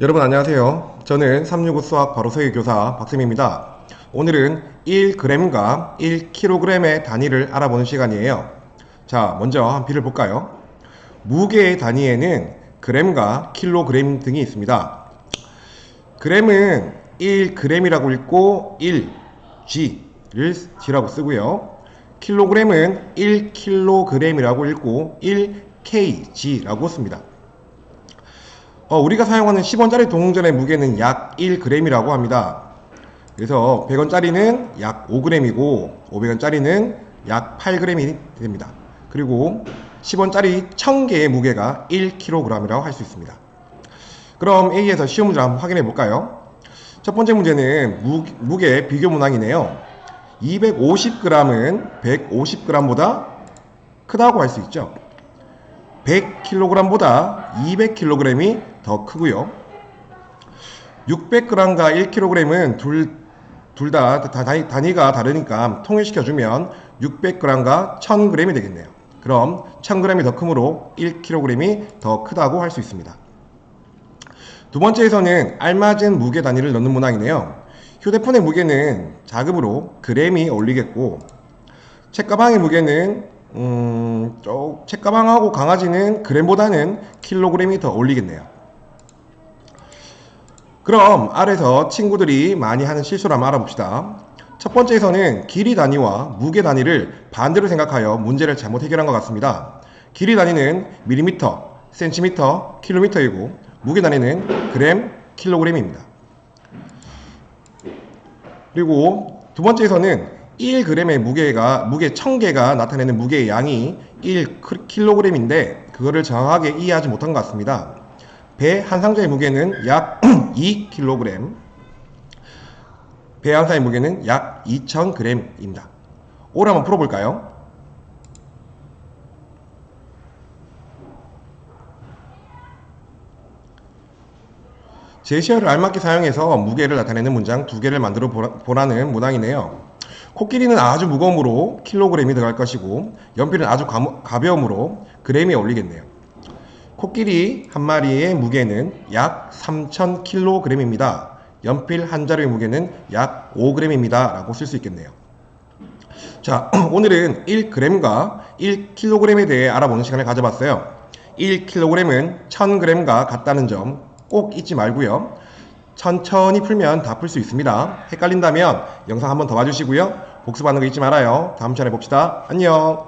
여러분 안녕하세요. 저는 365 수학 바로 서기 교사 박쌤입니다. 오늘은 1g과 1kg의 단위를 알아보는 시간이에요. 자, 먼저 한 비를 볼까요? 무게의 단위에는 g과 킬로그램 등이 있습니다. g은 1g이라고 읽고 1g를 g라고 쓰고요. 킬로그램은 1kg이라고 읽고 1kg라고 씁니다. 어, 우리가 사용하는 10원짜리 동전의 무게는 약 1g이라고 합니다. 그래서 100원짜리는 약 5g이고 500원짜리는 약 8g이 됩니다. 그리고 10원짜리 1000개의 무게가 1kg이라고 할 수 있습니다. 그럼 A에서 시험 문제 한번 확인해 볼까요? 첫 번째 문제는 무, 무게 비교 문항이네요. 250g은 150g보다 크다고 할 수 있죠. 100kg보다 200kg이 더 크고요. 600g과 1kg은 둘, 둘다 단위가 다르니까 통일시켜주면 600g과 1000g이 되겠네요. 그럼 1000g이 더 크므로 1kg이 더 크다고 할 수 있습니다. 두 번째에서는 알맞은 무게 단위를 넣는 문항이네요. 휴대폰의 무게는 자금으로 그램이 올리겠고 책가방의 무게는 음, 쪽 책가방하고 강아지는 그램보다는 킬로그램이 더 올리겠네요. 그럼 아래서 친구들이 많이 하는 실수를 한번 알아봅시다. 첫 번째에서는 길이 단위와 무게 단위를 반대로 생각하여 문제를 잘못 해결한 것 같습니다. 길이 단위는 밀리미터, 센티미터, 킬로미터이고 무게 단위는 그램, 킬로그램입니다. 그리고 두 번째에서는 1g의 무게가 무게 1000개가 나타내는 무게의 양이 1kg인데 그거를 정확하게 이해하지 못한 것 같습니다. 배 한 상자의 무게는 약 2kg, 배 한 상자의 무게는 약 2000g입니다. 오를 한번 풀어볼까요? 제시어를 알맞게 사용해서 무게를 나타내는 문장 두 개를 만들어 보라는 문항이네요. 코끼리는 아주 무거움으로 킬로그램이 들어갈 것이고 연필은 아주 가벼움으로 그램이 올리겠네요. 코끼리 한 마리의 무게는 약 3,000kg입니다. 연필 한 자루의 무게는 약 5g입니다. 라고 쓸 수 있겠네요. 자, 오늘은 1g과 1kg에 대해 알아보는 시간을 가져봤어요. 1kg은 1000g과 같다는 점 꼭 잊지 말고요. 천천히 풀면 다 풀 수 있습니다. 헷갈린다면 영상 한번 더 봐주시고요. 복습하는 거 잊지 말아요. 다음 시간에 봅시다. 안녕.